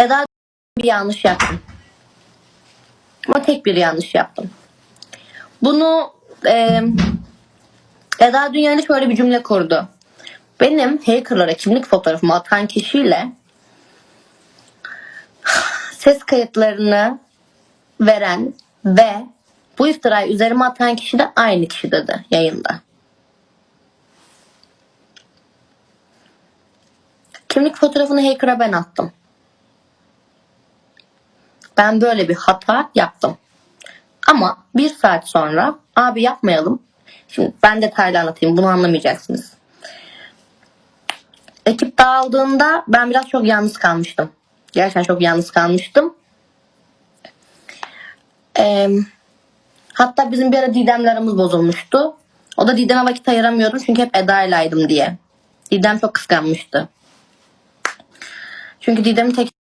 Eda bir yanlış yaptım. Ama tek bir yanlış yaptım. Bunu e, Eda Dünya'yla şöyle bir cümle kurdu. Benim hackerlara kimlik fotoğrafımı atan kişiyle ses kayıtlarını veren ve bu iftirayı üzerime atan kişi de aynı kişi dedi yayında. Kimlik fotoğrafını hacker'a ben attım. Ben böyle bir hata yaptım. Ama bir saat sonra abi yapmayalım. Şimdi ben detaylı anlatayım bunu anlamayacaksınız. Ekip dağıldığında ben biraz çok yalnız kalmıştım. Gerçekten çok yalnız kalmıştım. Ee, hatta bizim bir ara Didem'le bozulmuştu. O da Didem'e vakit ayıramıyordum çünkü hep Eda'ylaydım diye. Didem çok kıskanmıştı. Çünkü Didem'in tek